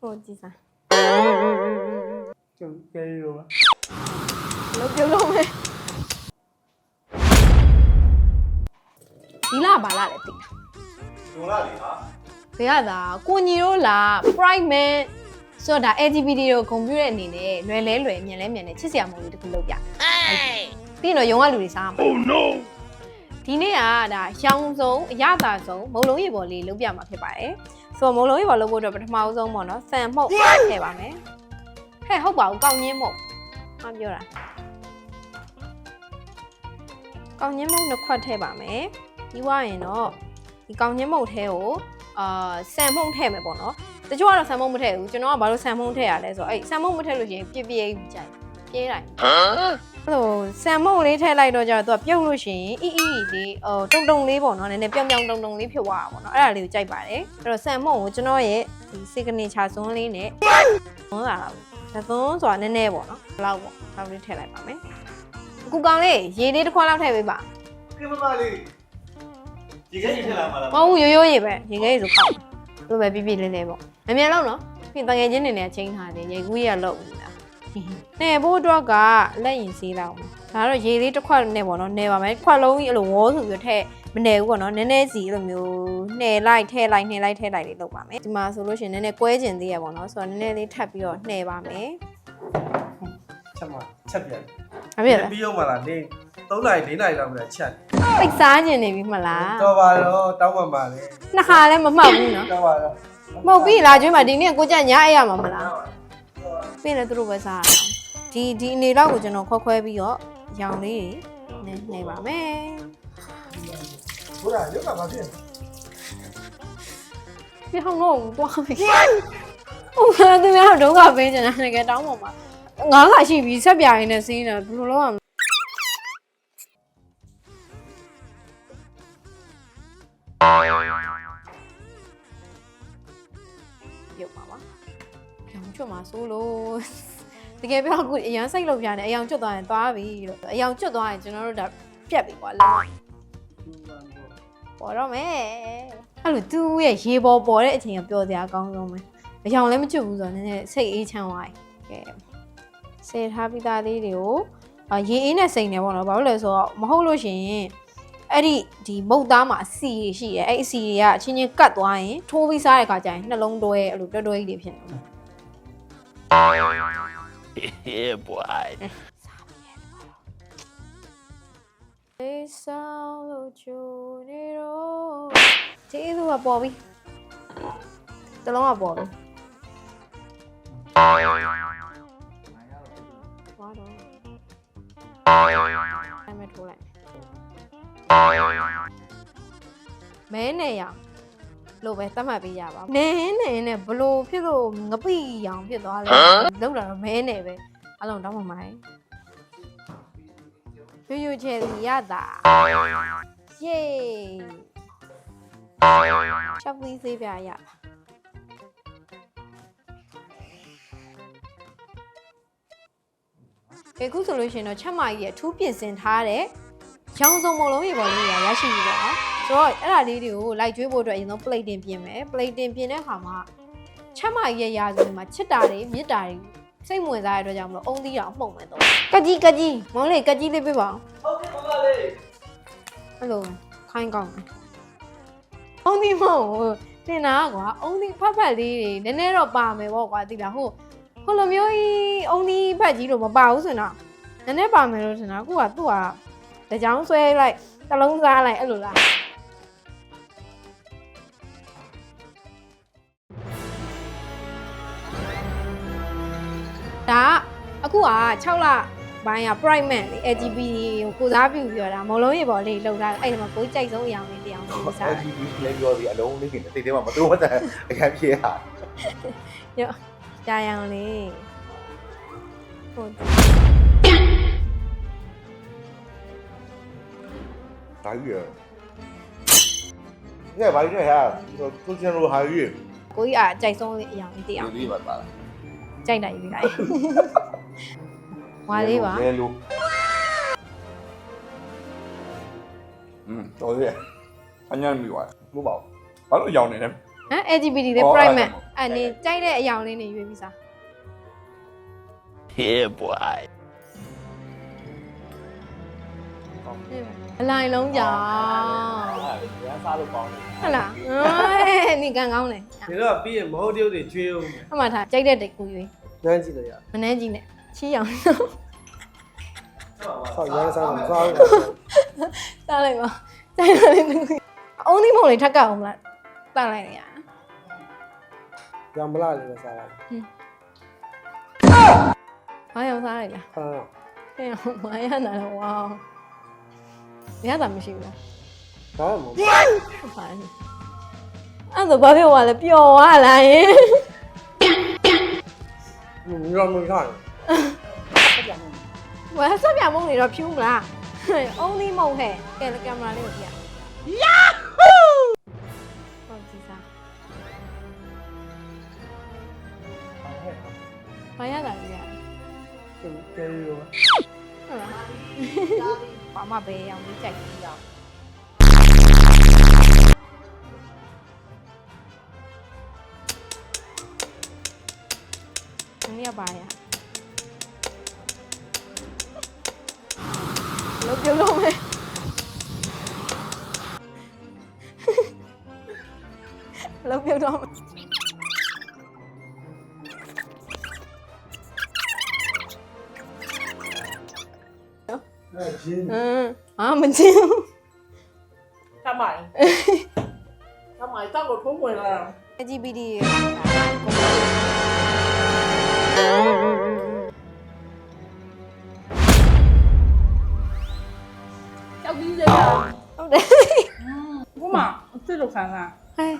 ဟိုကြည့်စားကျုပ်ကဲရောပါလုံးပြုံးလုံးမယ်ဒီလာဘာလာလဲတိတာဒုံလာလေဟာဘယ်ရတာကိုညီတို့လား prime man ဆိုတော့ဒါ LGBT ကိုဂုံပြတဲ့အနေနဲ့လွယ်လဲလွယ်မြန်လဲမြန်နဲ့ချစ်စရာမဟုတ်ဘူးတခုလုပ်ပြပြီးရင်တော့ရုံကလူတွေစားမှာ Oh no ဒီနေ့ကဒါရောင်စုံအရသာဆုံးမုံလုံးရေပေါ်လေးလုပ်ပြမှာဖြစ်ပါတယ်ဆိုတော့မုံလုံးရေပေါ်လုပ်ဖို့အတွက်ပထမအဆုံးပေါ့နော်ဆန်မှုတ်ထည့်ပါမယ်ဟဲ့ဟုတ်ပါဘူးကောင်းညင်းမှုတ်ဟာပြောတာကောင်းညင်းမှုတ်နှစ်ခွက်ထည့်ပါမယ်ပြီးွားရင်တော့ဒီကောင်းညင်းမှုတ်ထဲကိုအာဆန်မှုတ်ထည့်မယ်ပေါ့နော်တချို့ကတော့ဆန်မှုတ်မထည့်ဘူးကျွန်တော်ကဘာလို့ဆန်မှုတ်ထည့်ရလဲဆိုတော့အဲ့ဆန်မှုတ်မထည့်လို့ရှိရင်ပြည့်ပြည့်ကြိုက်ပြဲတိုင်း အဲ့လိုဆန်မုံလေးထည့်လိုက်တော့ကျတော့သူကပြုတ်လို့ရှိရင်အီအီလေးဟိုတုံတုံလေးပေါ့နော်နည်းနည်းပြောင်ပြောင်တုံတုံလေးဖြစ်သွားတာပေါ့နော်အဲ့ဒါလေးကိုကြိုက်ပါတယ်အဲ့တော့ဆန်မုံကိုကျွန်တော်ရဲ့ဒီ signature ဇွန်းလေးနဲ့ဇွန်းလာတာပေါ့ဇွန်းဆိုတာနည်းနည်းပေါ့နော်ဘယ်လောက်ပေါ့လောက်လေးထည့်လိုက်ပါမယ်အခုကောင်လေးရေလေးတစ်ခွက်လောက်ထည့်ပေးပါကဲမမလေးဒီကဲကြီးထလာမှာလားမဟုတ်ဘူးရိုးရိုးရေပဲရေခဲရေဆိုကောက်လိုပဲပြပြလေးလေးပေါ့အမြန်လောက်နော်ပြင်တငယ်ချင်းတွေနဲ့ချိန်ထားတယ်ရေကူးရလောက်ဘူးလား နေဖို့အတွက်ကလက်ရင်စေးလောက်ဒါတော့ရေလေးတစ်ခွက်နဲ့ပေါ့နော်နေပါမယ်ခွက်လုံးကြီးအဲ့လိုဝေါဆိုပြီးထည့်မနေဘူးပေါ့နော်နည်းနည်းစီအဲ့လိုမျိုးနှဲလိုက်ထည့်လိုက်နှဲလိုက်ထည့်လိုက်လေးလုပ်ပါမယ်ဒီမှာဆိုလို့ရှိရင်နည်းနည်းကွဲကျင်သေးရပေါ့နော်ဆိုတော့နည်းနည်းလေးထပ်ပြီးတော့နှဲပါမယ်ချက်မချက်ပြန်ဘာဖြစ်လဲပြီးအောင်မလားနေ3နိုင်4နိုင်လောက်ပဲချက်ပိတ်စားကျင်နေပြီမလားတော်ပါတော့တောင်းပန်ပါလေနှစ်ခါလည်းမမှောက်ဘူးနော်တော်ပါတော့မဟုတ်ပြီလားကျွေးမှာဒီနေ့ကိုကြက်ညအိပ်ရမှာမလား ပြင်လည်းသူတို့ပဲစားရအောင်ဒီဒီအနေတော့ကိုကျွန်တော်ခွဲခွဲပြီးတော့ရောင်လေးနေနေပါမယ်ဘုရားရုပ်ကဘာဖြစ်ပြအောင်တော့တွားပြီဟုတ်ကဲ့သူများတော့ဒုက္ခပေးနေတာတကယ်တောင်းပါမှာငါးခါရှိပြီဆက်ပြရင်းနဲ့စင်းနေတာဘယ်လိုလုပ်ရမလဲပြု ချွတ်မှာစိုးလို့တကယ်ပြောအခုအရန်စိတ်လောက်ပြနေအယောင်ကျွတ်သွားရင်သွားပြီလို့အယောင်ကျွတ်သွားရင်ကျွန်တော်တို့ဒါပြက်ပြီကွာလုံးဝပေါ်တော့မယ်အဲ့လိုသူ့ရဲ့ရေပေါ်ပေါ်တဲ့အချိန်ကပျော်စရာအကောင်းဆုံးပဲအယောင်လည်းမကျွတ်ဘူးဆိုတော့နည်းနည်းစိတ်အေးချမ်းသွားတယ်ကဲဆယ်ထားပြီးသားလေးတွေကိုအာရေအေးနဲ့စိန်နေပေါ့နော်ဘာလို့လဲဆိုတော့မဟုတ်လို့ရှိရင်အဲ့ဒီဒီမုတ်သားမှာအစီတွေရှိတယ်အဲ့အစီတွေကအချင်းချင်းကတ်သွားရင်ထိုးပြီးစားတဲ့ခါကျရင်နှလုံးတွဲအဲ့လိုတွဲတွဲကြီးတွေဖြစ်နေတယ် Yeah, boy. လေးဆောင်လို့ချိုနေတော့ကျေးဇူးကပေါ်ပြီတလုံးကပေါ်ပြီသွားတော့အဲ့မဲ့ထိုးလိုက်မဲနေရ လို့ပဲသတ်မှတ်ပေးရပါနဲနေနဲ့ဘလို့ဖြစ်လို့ငပိရောင်ဖြစ်သွားလဲလောက်တာတော့မဲနေပဲအလုံးတောင်းပါမိုင်းရွရွချယ်စီရတာယေးချက်ပီးစေးပြရတာကဲအခုဆိုလို့ရှိရင်တော့ချက်မကြီးရဲ့အထူးပြင်ဆင်ထားတဲ့ရောင်စုံမလုံးရေပေါ်လေးရရရှိပြီပေါ့နော် ဆိုတော့အဲ့ဒါလေးတွေကိုလိုက်ကျွေးဖို့အတွက်အရင်ဆုံး plate တင်ပြင်မယ် plate တင်ပြင်တဲ့အခါမှာချက်မကြီးရဲ့ရာစုံမှာချစ်တာတွေမြစ်တာတွေစိတ်ဝင်စားရတဲ့အတွက်ကြောင့်မလို့အုံးသီးတောင်မှုန်မယ်တော့ကကြီးကကြီးမောင်လေးကကြီးလေးပြပါအောင်ဟုတ်ကဲ့မမလေးအဲ့လိုခိုင်းကောင်းတယ်။အုံးဒီမဟုတ်ဘူးတင်တာကွာအုံးဒီဖက်ဖက်လေးတွေနည်းနည်းတော့ပါမယ်ပေါ့ကွာသိလားဟိုဟိုလိုမျိုးကြီးအုံးဒီဖက်ကြီးလို့မပါဘူးဆိုရင်တော့နည်းနည်းပါမယ်လို့ထင်တာအခုကသူ့ကတကြောင်ဆွဲလိုက်တလုံးစားလိုက်အဲ့လိုလား အခုက6လဘိုင်းက prime man လေ LGBT ကိုကိုစားပြုပြောတာမလုံးရေပေါ်လေးလောက်တာအဲ့ဒီမှာကိုကြိုက်ဆုံးအရောင်လေးတရားကိုစားအဲ့ဒီလေးပြောပြီးအလုံးလေးကနေတိတ်တဲမှာမတော်မတန်အခံပြေးဟာကြာရောင်လေးဟုတ်ဒါကြီးရညဘာကြီးလဲဟာကိုချင်လိုဟာကြီးကိုကြီးအားကြိုက်ဆုံးအရောင်လေးတရားဒီပါပါကြိုက်နိုင်ပြီလား ဝါလေးပါလေလိုอืมတော်ရဲ့အညာမီပါဘူးဘာလို့ရောင်နေလဲဟမ် LGBT လေးအော် private အဲ့အဲ့ဒါနေကြိုက်တဲ့အယောင်လေးနေရွေးပြီးစား Yeah, boy. အလိုက်လုံးကြောင်ရမ်းစားလို့ကောင်းတယ်ဟုတ်လားအေးနေကန်ကောင်းတယ်ဒီတော့ပြီးရင်မဟုတ်တရုပ်တွေကျွေးအောင်အမှထားကြိုက်တဲ့တိတ်ကိုရွေးညမ်းကြည့်လို့ရမနှဲကြီးနဲ့ ချီးအောင်ဆောက်ရမ်းစားမှာစားလို့စားလိုက်ပါကြိုက်တယ်အုံးသီးမုံလေးထပ်ကအောင်မလားတတ်လိုက်ရရရမလာလေးပဲစားလိုက်ဘာရောင်စားလိုက်လားအာဟဲ့အောင်ဘာရနာလဲဝေါရတာမရှိဘူးလားဒါမှမဟုတ်ဟုတ်ပါဘူးအဲ့ဒါဘာဖြစ်သွားလဲပျော်သွားလားယင်ဘူးရောမထားဘူး ဝယ်ဆက်ပြမုံနေတော့ဖြူးမလားအုံးသီးမုံဟဲ့ကဲကင်မရာလေးကိုကြည့်ရယာဟူးဟုတ်ကြည့်စားဘာရတာလဲရကဲရော ဟုတ်လားဘာမှပဲရောင်ပြီးကြိုက်ပြီးတော့ဒီနေ့ပါရလုံးပြုံးလုံးမယ်လုံးပြုံးတော့မယ်အဲဂျင်းအင်းအာမကျင်းဘူးท kiểu luôn ấy lúc yêu đôi ừ. à, mình chiêu sao mày? Sao mày tao một phút rồi là GBD à. à, သိလို့ခံစားဟဲ့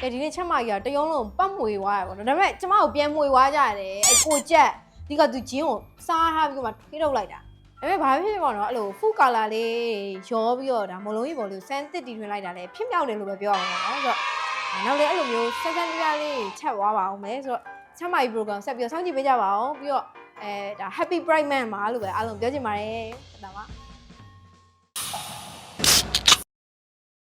ကဲဒီနေ့ချက်မကြီးကတရုံးလုံးပတ်မွေသွားရပါတော့ဒါပေမဲ့ကျမကိုပြန်မွေသွားကြတယ်အကိုကြက်ဒီကသူဂျင်းကိုစားထားပြီးတော့မှထိထုတ်လိုက်တာဒါပေမဲ့ဘာဖြစ်ဖြစ်ပေါ့နော်အဲ့လိုဖူကာလာလေးရောပြီးတော့ဒါမလုံးကြီးပေါ်လေးကိုစမ်းတစ်တီထွင်လိုက်တာလေဖြစ်မြောက်တယ်လို့ပဲပြောအောင်ပါနော်ဆိုတော့နောက်လည်းအဲ့လိုမျိုးဆက်ဆက်ပြပြလေးချက်သွားပါအောင်မယ်ဆိုတော့ချက်မကြီး program ဆက်ပြီးတော့စောင့်ကြည့်ပေးကြပါအောင်ပြီးတော့အဲဒါ happy pride month မှာလို့ပဲအားလုံးပြောချင်ပါတယ်ဒါပါ